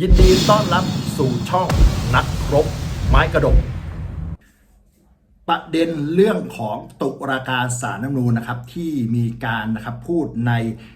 ยินดีต้อนรับสู่ช่องนักรบไม้กระดก ประเด็นเรื่องของตุลาการสารน้ำนูนนะครับที่มีการนะครับพูดใน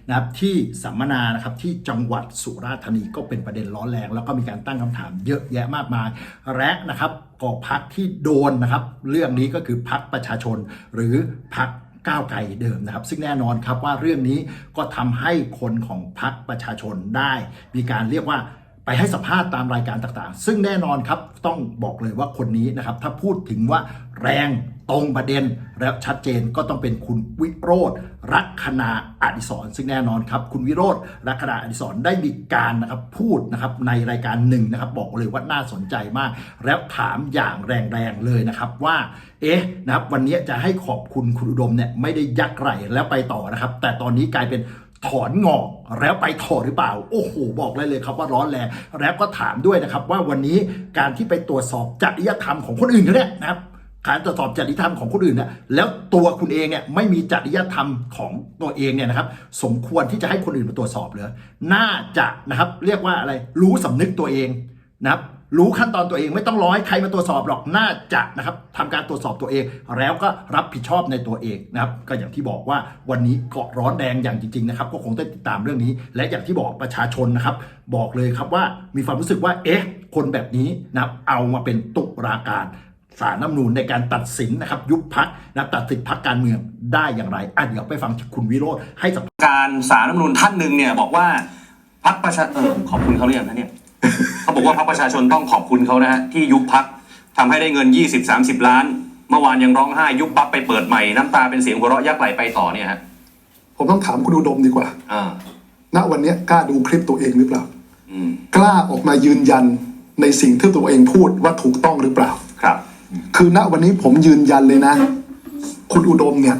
นะครับที่สัมมนานะครับที่จังหวัดสุราษฎร์ธานีก็เป็นประเด็นร้อนแรง แล้วก็มีการตั้งคำถามเยอะแยะมากมายและนะครับก็พักที่โดนนะครับ เรื่องนี้ก็คือพักประชาชนหรือพักก้าวไกลเดิมนะครับ ซึ่งแน่นอนครับว่าเรื่องนี้ก็ทำให้คนของพักประชาชนได้ มีการเรียกว่า ไปให้สัมภาษณ์ตามรายการต่างๆ ซึ่งแน่นอนครับต้องบอกเลยว่าคนนี้นะครับถ้าพูดถึงว่าแรงตรงประเด็นและชัดเจนก็ต้องเป็นคุณวิโรธรักคณาอดิศรซึ่งแน่นอนครับ คุณวิโรธรักคณาอดิศรได้มีการนะครับพูดนะครับในรายการหนึ่งนะครับ บอกเลยว่าน่าสนใจมาก แล้วถามอย่างแรงๆเลยนะครับว่า เอ๊ะนะครับวันนี้จะให้ขอบคุณคุณอุดมเนี่ยไม่ได้ยักไหลแล้วไปต่อนะครับ แต่ตอนนี้กลายเป็น ถอนงอกแล้วไปถอดหรือเปล่า โอ้โห บอกเลยเลยครับว่าร้อนแรงแล้วก็ถามด้วยนะครับ ว่าวันนี้การที่ไปตรวจสอบจริยธรรมของคนอื่นเขาเนี่ยนะครับการตรวจสอบจริยธรรมของคนอื่นเนี่ยแล้วตัวคุณเองเนี่ยไม่มีจริยธรรมของตัวเองเนี่ยนะครับ สมควรที่จะให้คนอื่นมาตรวจสอบเลยน่าจะนะครับ เรียกว่าอะไรรู้สำนึกตัวเองนะครับ รู้ขั้นตอนตัวเองไม่ต้องรอให้ใครมาตรวจสอบหรอกน่าจะนะครับทำการตรวจสอบตัวเอง แล้วก็รับผิดชอบในตัวเองนะครับก็อย่างที่บอกว่าวันนี้เกาะร้อนแดงอย่างจริงๆนะครับก็คงต้องติดตามเรื่องนี้ และอย่างที่บอกประชาชนนะครับ บอกเลยครับว่ามีความรู้สึกว่าเอ๊ะคนแบบนี้นะครับเอามาเป็นตุลาการสารน้ำนูนในการตัดสินนะครับยุบพักนะตัดสินพักการเมืองได้อย่างไรอะเดี๋ยวไปฟังคุณวิโรธให้สัมภาษณ์การสารรัฐธรรมนูญท่านหนึ่งเนี่ยบอกว่าพักประชาเออขอบคุณเขาหรือยังนะเนี่ย เขาบอกว่าพักประชาชนต้องขอบคุณเขานะฮะที่ยุบพักทำให้ได้เงิน 20-30 ล้าน เมื่อวานยังร้องไห้ยุบปั๊บไปเปิดใหม่น้ำตาเป็นเสียงหัวเราะยักไหลไปต่อเนี่ยฮะผมต้องถามคุณอุดมดีกว่า อ่าณวันนี้กล้าดูคลิปตัวเองหรือเปล่า อืมกล้าออกมายืนยันในสิ่งที่ตัวเองพูดว่าถูกต้องหรือเปล่า ครับ คือณวันนี้ผมยืนยันเลยนะ คุณอุดมเนี่ย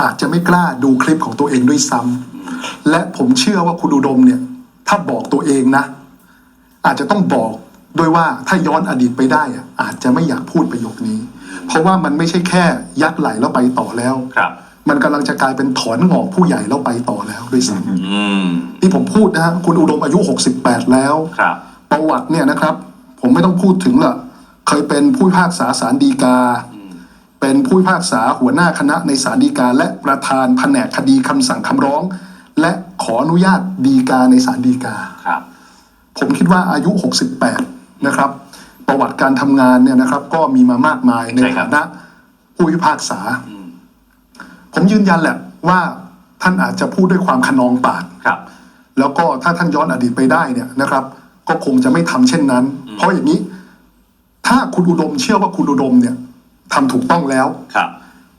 อาจจะไม่กล้าดูคลิปของตัวเองด้วยซ้ำและผมเชื่อว่าคุณอุดมเนี่ย ถ้าบอกตัวเองนะ อาจจะต้องบอกด้วยว่าถ้าย้อนอดีตไปได้อะอาจจะไม่อยากพูดประโยคนี้ เพราะว่ามันไม่ใช่แค่ยักไหลแล้วไปต่อแล้วครับ มันกำลังจะกลายเป็นถอนงอกผู้ใหญ่แล้วไปต่อแล้วด้วยซ้ำอืมที่ผมพูดนะฮะคุณอุดมอายุ 68 แล้วครับประวัติเนี่ยนะครับ ผมไม่ต้องพูดถึงละเคยเป็นผู้พิพากษาศาลฎีกา เป็นผู้พิพากษาหัวหน้าคณะในศาลฎีกา และประธานแผนกคดีคำสั่งคำร้อง และขออนุญาตฎีกาในศาลฎีกาครับ ผมคิดว่าอายุ 68 นะครับ ประวัติการทำงานเนี่ยนะครับ ก็มีมามากมายในใช่ครัฐาบนะผู้พิพากษา อืมผมยืนยันแหละว่าท่านอาจจะพูดด้วยความขนองปาก ครับ แล้วก็ถ้าท่านย้อนอดีตไปได้เนี่ยนะครับ ก็คงจะไม่ทำเช่นนั้นเพราะอย่างนี้ ถ้าคุณอุดมเชื่อว่าคุณอุดมเนี่ยทำถูกต้องแล้ว ครับ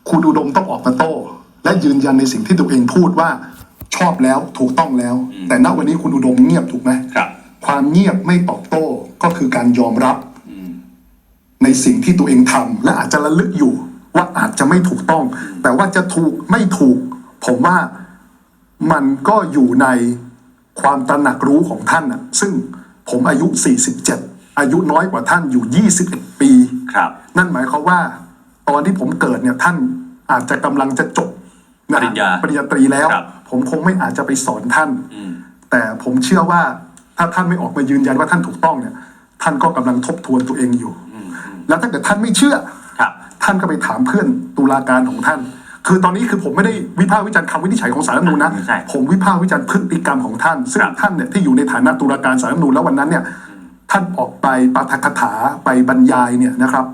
คุณอุดมต้องออกมาโต้ และยืนยันในสิ่งที่ตัวเองพูดว่าชอบแล้วถูกต้องแล้ว อืม แต่ณวันนี้คุณอุดมเงียบถูกไหมครับ ความเงียบไม่ตอบโต้ก็คือการยอมรับอืมในสิ่งที่ตัวเองทำและอาจจะระลึกอยู่ว่าอาจจะไม่ถูกต้อง แต่ว่าจะถูกไม่ถูก ผมว่ามันก็อยู่ในความตระหนักรู้ของท่านน่ะซึ่งผมอายุ 47 อายุน้อยกว่าท่านอยู่ 21 ปีครับ นั่นหมายความว่า ตอนที่ผมเกิดเนี่ยท่านอาจจะกำลังจะจบนะปริญญาปริญญาตรีแล้วครับผมคงไม่อาจจะไปสอนท่านอืมแต่ผมเชื่อว่า ถ้าท่านไม่ออกมายืนยันว่าท่านถูกต้องเนี่ย ท่านก็กำลังทบทวนตัวเองอยู่อืมอืมแล้วถ้าเกิดท่านไม่เชื่อครับท่านก็ไปถามเพื่อนตุลาการของท่าน คือตอนนี้คือผมไม่ได้วิพากษ์วิจารณ์คำวินิจฉัยของสารรัฐธรรมนูญนะใช่ผมวิพากษ์วิจารณ์พฤติกรรมของท่าน ซึ่งครับท่านเนี่ยที่อยู่ในฐานะตุลาการสารรัฐธรรมนูญแล้ววันนั้นเนี่ย ท่านออกไปปาฐกถาไปบรรยายเนี่ยนะครับ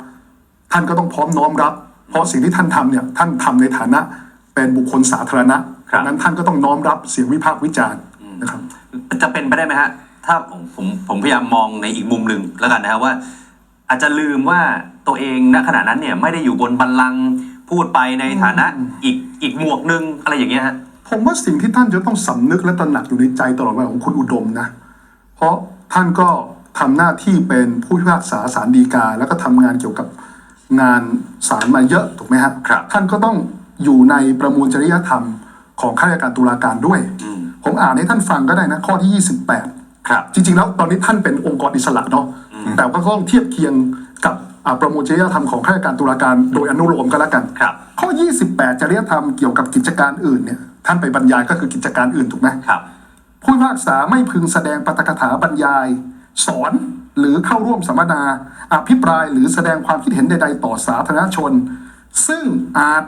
ท่านก็ต้องพร้อมน้อมรับ เพราะสิ่งที่ท่านทำเนี่ยท่านทำในฐานะเป็นบุคคลสาธารณะครับดังนั้นท่านก็ต้องน้อมรับเสียงวิพากษ์วิจารณ์นะครับจะเป็นไปได้ไหมฮะ ถ้าผมผมผมพยายามมองในอีกมุมหนึ่งแล้วกันนะครับว่า อาจจะลืมว่าตัวเองณขณะนั้นเนี่ยไม่ได้อยู่บนบัลลังก์พูดไปในฐานะอีกอีกหมวกหนึ่งอะไรอย่างเงี้ยฮะผมว่าสิ่งที่ท่านจะต้องสำนึกและตระหนักอยู่ในใจตลอดเวลาของคุณอุดมนะ เพราะท่านก็ทำหน้าที่เป็นผู้พิพากษาศาลฎีกา แล้วก็ทำงานเกี่ยวกับงานศาลมาเยอะถูกไหมครับครับท่านก็ต้องอยู่ในประมวลจริยธรรมของข้าราชการตุลาการด้วยอืมผมอ่านให้ท่านฟังก็ได้นะ ข้อที่ 28 ครับ จริง ๆ แล้วตอนนี้ท่านเป็นองค์กรอิสระเนาะแต่ก็ต้องเทียบเคียงกับอ่าประมวลจริยธรรมของข้าราชการตุลาการโดยอนุโลมก็แล้วกันครับข้อ 28 จริยธรรมเกี่ยวกับกิจการอื่นเนี่ยท่านไปบรรยายก็คือกิจการอื่นถูกไหมครับผู้พิพากษาไม่พึงแสดงปาฐกถาบรรยาย สอนหรือเข้าร่วมสัมมนา อภิปรายหรือแสดงความคิดเห็นใด ๆ ต่อสาธารณชน ซึ่งอาจ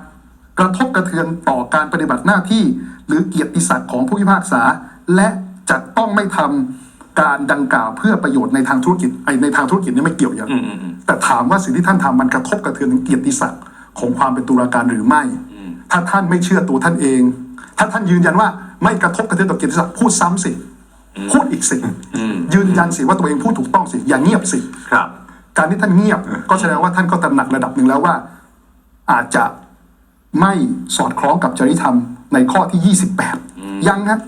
กระทบกระเทือนต่อการปฏิบัติหน้าที่ หรือเกียรติศักดิ์ของผู้พิพากษาและ จะต้องไม่ทำการดังกล่าวเพื่อประโยชน์ในทางธุรกิจไอ้ในทางธุรกิจนี่ไม่เกี่ยวอย่างอืมอืมอืมแต่ถามว่าสิ่งที่ท่านทำมันกระทบกระเทือนถึงเกียรติศักดิ์ของความเป็นตุลาการหรือไม่ ถ้าท่านไม่เชื่อตัวท่านเอง ถ้าท่านยืนยันว่าไม่กระทบกระเทือนต่อเกียรติศักดิ์พูดซ้ำสิ พูดอีกสิอืมยืนยันสิว่าตัวเองพูดถูกต้องสิ อย่าเงียบสิครับ การที่ท่านเงียบก็แสดงว่าท่านก็ตระหนักระดับหนึ่งแล้วว่า อาจจะไม่สอดคล้องกับจริยธรรมในข้อที่ 28 ยังนะ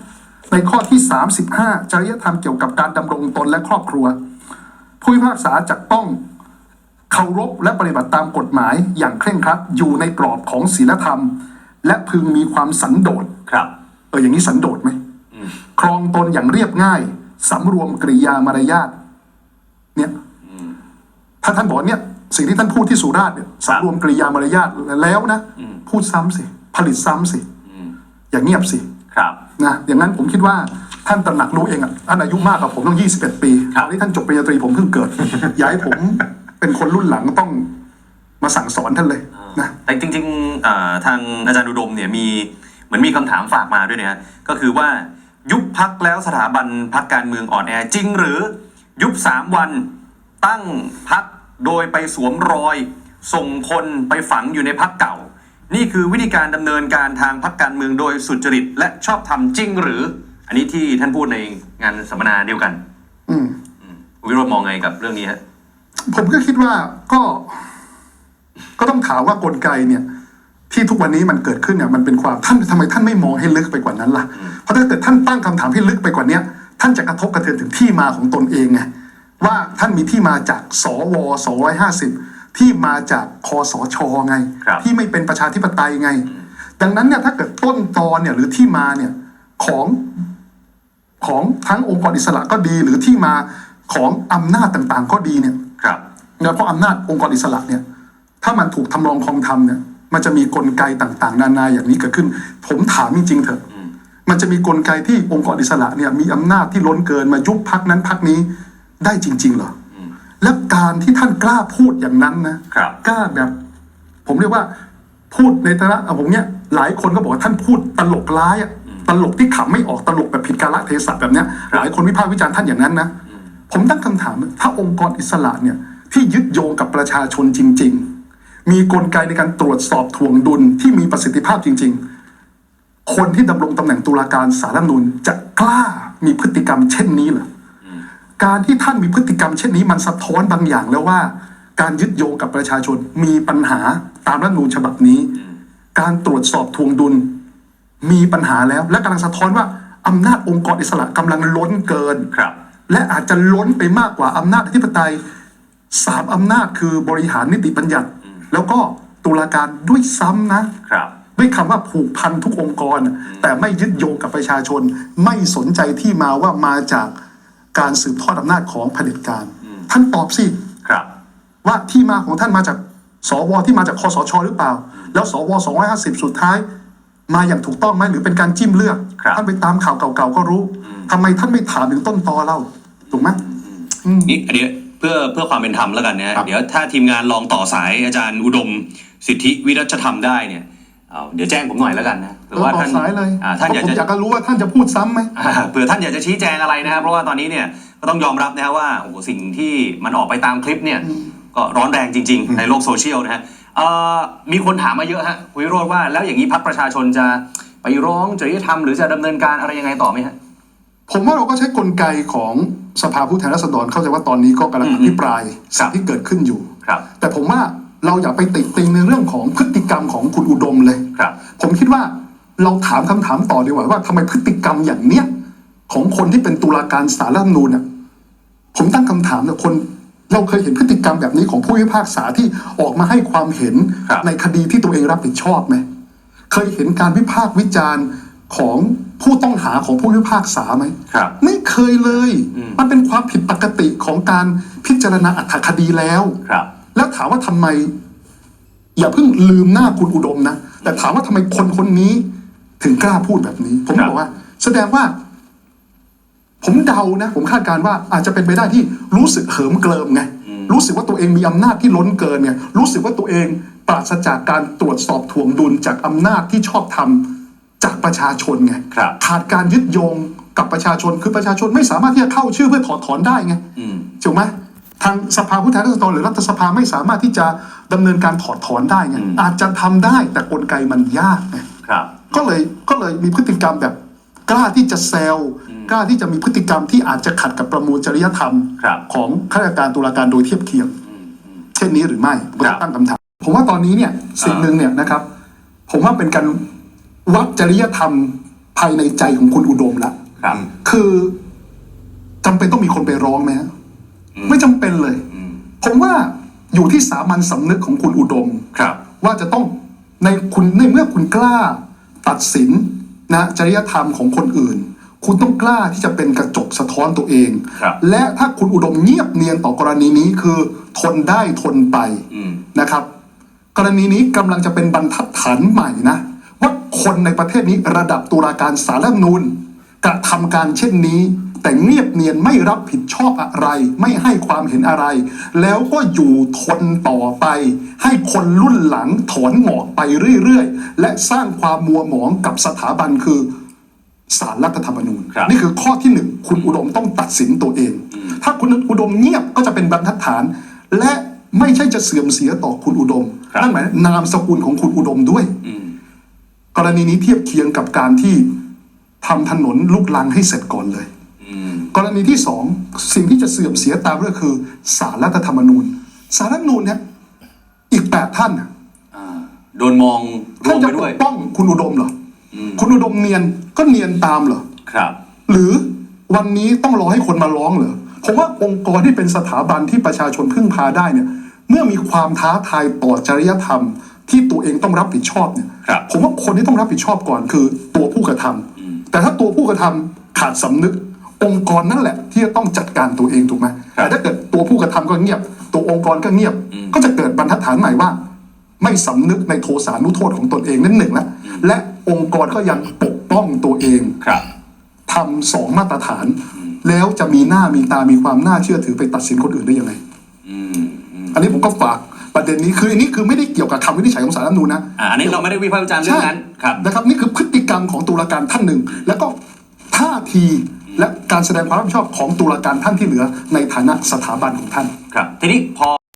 ในข้อที่ 35 จริยธรรมเกี่ยวกับการดำรงตนและครอบครัว ผู้พิพากษาจะต้องเคารพและปฏิบัติตามกฎหมายอย่างเคร่งครัดอยู่ในกรอบของศีลธรรม และพึงมีความสันโดษครับเอออย่างนี้สันโดษไหมครองตนอย่างเรียบง่ายสำรวมกริยามารยาทเนี่ยถ้าท่านบอกเนี่ยสิ่งที่ท่านพูดที่สุราษฎร์เนี่ยสำรวมกริยามารยาทแล้วนะพูดซ้ำสิผลิตซ้ำสิอย่างเงียบสิ ครับ นะอย่างนั้นผมคิดว่าท่านตระหนักรู้เองอะท่านอายุมากกว่าผมต้อง 21 ปีครับตอนนี้ท่านจบปริญญาตรีผมเพิ่งเกิดอย่าให้ผมเป็นคนรุ่นหลังต้องมาสั่งสอนท่านเลยนะแต่จริงๆเอ่อทางอาจารย์อุดมเนี่ยมีเหมือนมีคำถามฝากมาด้วยนะฮะก็คือว่ายุบพักแล้วสถาบันพักการเมืองอ่อนแอจริง หรือยุบสามวันตั้งพักโดยไปสวมรอย ส่งคนไปฝังอยู่ในพักเก่า นี่คือวิธีการดำเนินการทางพักการเมืองโดยสุจริต และชอบธรรมจริงหรือ อันนี้ที่ท่านพูดในงานสัมมนาเดียวกัน อืมคุณวิโรจน์มองไงกับเรื่องนี้ฮะผมก็คิดว่าก็ ก็ต้องถามว่ากลไกเนี่ย ที่ทุกวันนี้มันเกิดขึ้นเนี่ยมันเป็นความท่านทำไมท่านไม่มองให้ลึกไปกว่านั้นล่ะ เพราะถ้าเกิดท่านตั้งคำถามให้ลึกไปกว่าเนี้ยท่านจะกระทบกระเทือนถึงที่มาของตนเองไงว่าท่านมีที่มาจากสว250 ที่มาจากคอสชไง ครับที่ไม่เป็นประชาธิปไตยไง ดังนั้นเนี่ยถ้าเกิดต้นตอนเนี่ยหรือที่มาเนี่ยของของทั้งองค์กรอิสระก็ดี หรือที่มาของอำนาจต่างๆ ก็ดีเนี่ยครับแล้วเพราะอำนาจองค์กรอิสระเนี่ย ถ้ามันถูกทำรองคองทำเนี่ย มันจะมีกลไกต่างๆ นานาอย่างนี้เกิดขึ้น ผมถามจริงๆเถอะมันจะมีกลไกที่องค์กรอิสระเนี่ยมีอำนาจที่ล้นเกินมายุบพักนั้นพักนี้ได้จริง ๆ เหรออ และการที่ท่านกล้าพูดอย่างนั้นนะครับ กล้าแบบ ผมเรียกว่า พูดในฐานะอะผมเนี่ยหลายคนก็บอกว่าท่านพูดตลกร้ายอะตลกที่ขำไม่ออกตลกแบบผิดกาลเทศะแบบเนี้ยหลายคนวิพากษ์วิจารณ์ท่านอย่างนั้นนะผมตั้งคำถามว่าถ้าองค์กรอิสระเนี่ยที่ยึดโยงกับประชาชนจริง ๆ มีกลไกในการตรวจสอบทวงดุลที่มีประสิทธิภาพจริง ๆ คนที่ดำรงตำแหน่งตุลาการสารรัฐธรรมนูญจะกล้ามีพฤติกรรมเช่นนี้เหรออ การที่ท่านมีพฤติกรรมเช่นนี้มันสะท้อนบางอย่างแล้วว่า การยึดโยงกับประชาชนมีปัญหาตามรัฐธรรมนูญฉบับนี้ การตรวจสอบทวงดุล มีปัญหาแล้ว และกำลังสะท้อนว่าอำนาจองค์กรอิสระกำลังล้นเกินครับ และอาจจะล้นไปมากกว่าอำนาจอธิปไตยสามอำนาจคือบริหารนิติบัญญัติ แล้วก็ตุลาการด้วยซ้ำนะครับด้วยคำว่าผูกพันทุกองค์กร แต่ไม่ยึดโยงกับประชาชน ไม่สนใจที่มาว่ามาจาก การสืบทอดอำนาจของเผด็จการ ท่านตอบสิครับว่าที่มาของท่านมาจากสวที่มาจากคอสชหรือเปล่า แล้วสว250 สุดท้าย มาอย่างถูกต้องไหมหรือเป็นการจิ้มเลือกครับท่านไปตามข่าวเก่าๆก็รู้ทำไมท่านไม่ถามถึงต้นตอเล่าถูกไหมนี่เดี๋ยวเพื่อเพื่อความเป็นธรรมแล้วกันนะฮะครับเดี๋ยวถ้าทีมงานลองต่อสายอาจารย์อุดม สิทธิวิรัชธรรมได้เนี่ยเอาเดี๋ยวแจ้งผมหน่อยแล้วกันนะ เผื่อว่าต่อท่านสายเลยอ่าท่านอยากผมจะอยากจะรู้ว่าท่านจะพูดซ้ำไหม อ่าเผื่อท่านอยากจะชี้แจงอะไรนะครับ เพราะว่าตอนนี้เนี่ยก็ต้องยอมรับนะฮะว่าโอ้โหสิ่งที่มันออกไปตามคลิปเนี่ย ก็ร้อนแรงจริง ๆ ในโลกโซเชียลนะฮะเอ่อมีคนถามมาเยอะฮะคุณวิโรจน์ว่าแล้วอย่างนี้พักประชาชนจะไปร้องจริยธรรมหรือจะดำเนินการอะไรยังไงต่อไหมฮะ ผมว่าเราก็ใช้กลไกของสภาผู้แทนราษฎรเข้าใจว่าตอนนี้ก็กำลังอือมภิปรายครัสิ่บงที่เกิดขึ้นอยู่ ครับแต่ผมว่าเราอย่าไปติติงในเรื่องของพฤติกรรมของคุณอุดมเลย ครับ ผมคิดว่า เราถามคำถามต่อดีกว่าว่าทำไมพฤติกรรมอย่างเนี้ยของคนที่เป็นตุลาการศาลรัฐธรรมนูญเนี่ยผมตั้งคำถามเนี่ยคนเราเคยเห็นพฤติกรรมแบบนี้ของผู้พิพากษาที่ออกมาให้ความเห็นครับในคดีที่ตัวเองรับผิดชอบไหมเคยเห็นการวิพากษ์วิจารณ์ของผู้ต้องหาของผู้พิพากษาไหมครับ ไม่เคยเลยอืมมันเป็นความผิดปกติของการพิจารณาอัตคดีแล้วครับ แล้วถามว่าทำไม อย่าเพิ่งลืมหน้าคุณอุดมนะแต่ถามว่าทำไมคนคนนี้ ถึงกล้าพูดแบบนี้ ผมครับบอกว่า แสดงว่า ผมเดานะ ผมคาดการณ์ว่าอาจจะเป็นไปได้ที่รู้สึกเหิมเกลิมไงรู้สึกว่าตัวเองมีอำนาจที่ล้นเกินเนี่ยรู้สึกว่าตัวเองปราศจากการตรวจสอบถ่วงดุลจากอำนาจที่ชอบทำจากประชาชนไงครับขาดการยึดโยงกับประชาชนคือประชาชนไม่สามารถที่จะเข้าชื่อเพื่อถอดถอนได้ไงอืมถูกไหมทางสภาผู้แทนราษฎรหรือรัฐสภาไม่สามารถที่จะดำเนินการถอดถอนได้ไงอืมอาจจะทำได้แต่กลไกมันยากไงครับ ก็เลยก็เลยมีพฤติกรรมแบบกล้าที่จะแซวกล้าที่จะมีพฤติกรรมที่อาจจะขัดกับประมวลจริยธรรมครับของข้าราชการตุลาการโดยเทียบเคียง เช่นนี้หรือไม่ผมก็ครับตั้งคำถาม ผมว่าตอนนี้เนี่ยสิ่งหนึ่งเนี่ยนะครับ ผมว่าเป็นการวัดจริยธรรมภายในใจของคุณอุดมละครับคือจำเป็นต้องมีคนไปร้องไหมฮะไม่จำเป็นเลยอืมผมว่าอยู่ที่สามัญสำนึกของคุณอุดมครับ ว่าจะต้องในคุณในเมื่อคุณกล้า ตัดสินนะจริยธรรมของคนอื่น คุณต้องกล้าที่จะเป็นกระจกสะท้อนตัวเองครับและถ้าคุณอุดมเงียบเนียนต่อกรณีนี้คือทนได้ทนไปอืมนะครับ กรณีนี้กำลังจะเป็นบรรทัดฐานใหม่นะว่าคนในประเทศนี้ระดับตุลาการสารรัฐธรรมนูญกระทำการเช่นนี้ แต่เงียบเนียนไม่รับผิดชอบอะไร ไม่ให้ความเห็นอะไร แล้วก็อยู่ทนต่อไป ให้คนรุ่นหลังถอนหงอกไปเรื่อยๆ และสร้างความมัวหมองกับสถาบันคือสารรัฐธรรมนูญครับนี่คือข้อที่หนึ่งคุณอุดมต้องตัดสินตัวเอง ถ้าคุณอุดมเงียบก็จะเป็นบรรทัดฐาน และไม่ใช่จะเสื่อมเสียต่อคุณอุดมครับนั่นหมายนามสกุลของคุณอุดมด้วยอืมกรณีนี้เทียบเคียงกับการที่ทำถนนลูกลังให้เสร็จก่อนเลยอืม กรณีที่สองสิ่งที่จะเสื่อมเสียตามก็คือสารรัฐธรรมนูญสารรัฐธรรมนูญเนี่ยอีกแปดท่านน่ะอ่าโดนมองรท่าวนมจะไปปด้วย กป้องคุณอุดมเหรออืมคุณอุดมเนียนก็เนียนตามเหรอ ครับ หรือวันนี้ต้องรอให้คนมาร้องเหรอผมว่าองค์กรที่เป็นสถาบันที่ประชาชนพึ่งพาได้เนี่ย เมื่อมีความท้าทายต่อจริยธรรม ที่ตัวเองต้องรับผิดชอบเนี่ย ครับผมว่าคนที่ต้องรับผิดชอบก่อนคือตัวผู้กระทำแต่ถ้าตัวผู้กระทำขาดสำนึก องค์กรนั่นแหละ ที่จะต้องจัดการตัวเองถูกไหมครับแต่ถ้าเกิดตัวผู้กระทำก็เงียบ ตัวองค์กรก็เงียบอืมก็จะเกิดบรรทัดฐานใหม่ว่า ไม่สำนึกในโทสานุโทษของตนเองนั่นหนึ่งแล้วและองค์กรก็ยังปกป้องตัวเองครับทำสองมาตรฐาน แล้วจะมีหน้ามีตามีความน่าเชื่อถือไปตัดสินคนอื่นได้ยังไงอืมอืมอันนี้ผมก็ฝากประเด็นนี้คืออันนี้คือไม่ได้เกี่ยวกับคำวินิจฉัยของสารรัฐธรรมนูญนะอ่าอันนี้เราไม่ได้วิพากษ์วิจารณ์เรื่องนั้นครับนะครับ นี่คือพฤติกรรมของตุลาการท่านหนึ่ง แล้วก็ท่าที และการแสดงความรับผิดชอบของตุลาการท่านที่เหลือในฐานะสถาบันของท่าน ครับ ทีนี้พอ